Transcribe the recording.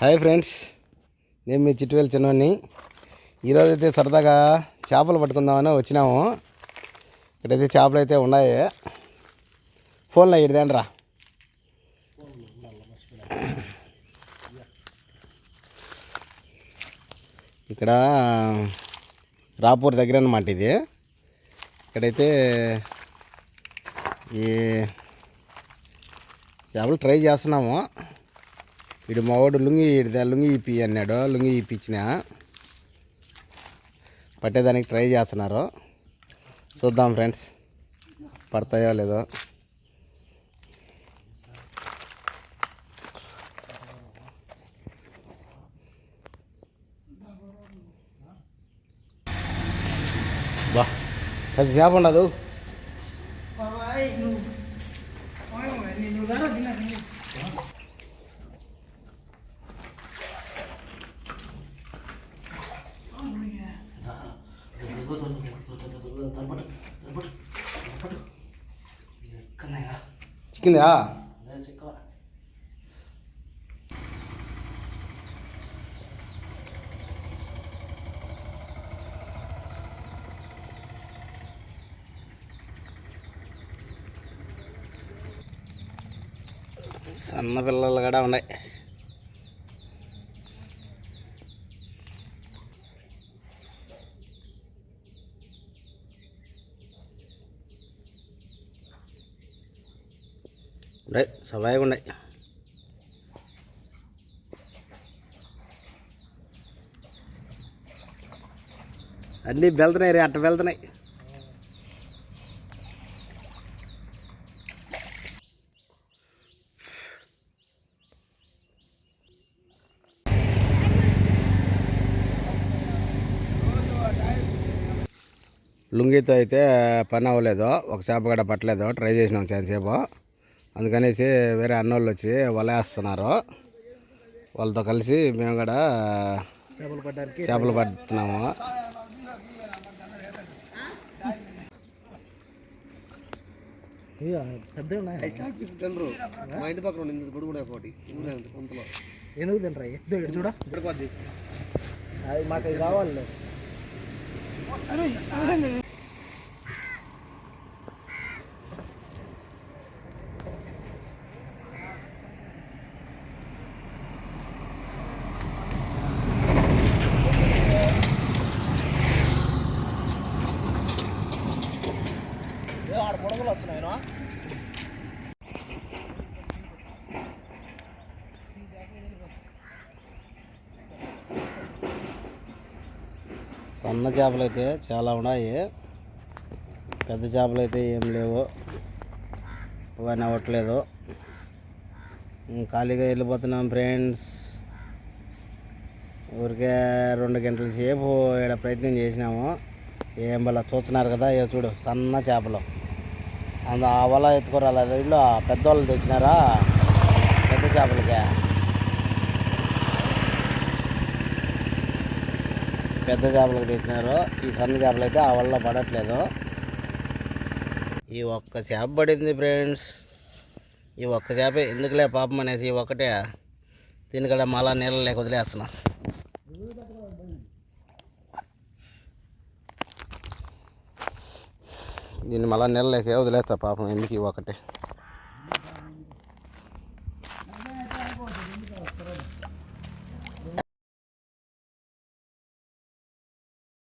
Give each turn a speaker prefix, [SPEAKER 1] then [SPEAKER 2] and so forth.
[SPEAKER 1] Hi friends నేను మీ చిట్టువేలు చిన్నవాడిని ఈరోజు అయితే సరదాగా చేపలు పట్టుకుందామని వచ్చినాము. ఇక్కడైతే చేపలు అయితే ఉన్నాయి. ఫోన్లో ఇడిదేండ్రా? ఇక్కడ రాపూర్ దగ్గర అన్నమాట ఇది. ఇక్కడైతే ఈ చేపలు ట్రై చేస్తున్నాము. వీడు మావాడు లుంగి ఇడిదా లుంగి ఇప్పి అన్నాడు లుంగి ఇప్పించిన. పట్టేదానికి ట్రై చేస్తున్నారు. చూద్దాం ఫ్రెండ్స్ పడతాయో లేదో. బా పెద్ద చేప ఉండదు చిక్కిందా సన్న పిల్లలు కూడా ఉన్నాయి ఉన్నాయి సబాయిగా ఉన్నాయి అన్నీ వెళ్తున్నాయి రే అట్ట వెళ్తున్నాయి. లుంగితో అయితే పని అవ్వలేదు ఒక చేప కూడా పట్టలేదు ట్రై చేసినాం చాలాసేపు. అందుకనేసి వేరే అన్నోళ్ళు వచ్చి వలేస్తున్నారు వాళ్ళతో కలిసి మేము కూడా
[SPEAKER 2] చేపలు పట్టడానికి
[SPEAKER 1] చేపలు పడుతున్నాము
[SPEAKER 3] మా ఇంటి పక్కన గుడి కూడా ఒకటి. కొంతలో.
[SPEAKER 2] ఎందుకు తినరా చూడ. అది మాకు కావాలి
[SPEAKER 1] సన్న చేపలు అయితే చాలా ఉన్నాయి. పెద్ద చేపలు అయితే ఏం లేవు. ఇవన్నీ అవ్వట్లేదు. ఖాళీగా వెళ్ళిపోతున్నాం ఫ్రెండ్స్. ఊరికే రెండు గంటల సేపు ఇక్కడ ప్రయత్నం చేసినాము. ఏం వల్ల చూస్తున్నారు కదా ఇక చూడు సన్న చేపలు. అందు ఆ వల ఎత్తుకోరాలేదు. వీళ్ళు పెద్దవాళ్ళు తెచ్చినారా? పెద్ద చేపలకే. పెద్ద చేపలకు తీసినారు ఈ సన్న చేపలు అయితే ఆ వల్ల పడట్లేదు. ఈ ఒక్క చేప పడింది ఫ్రెండ్స్ ఈ ఒక్క చేప ఎందుకులే పాపం అనేసి ఒకటే ఒక్కటే దీనికడ మళ్ళా నీళ్ళ లేక వదిలేస్తున్నా. దీన్ని మళ్ళా నీళ్ళ లేక వదిలేస్తా పాపం ఎందుకు ఈ ఒకటే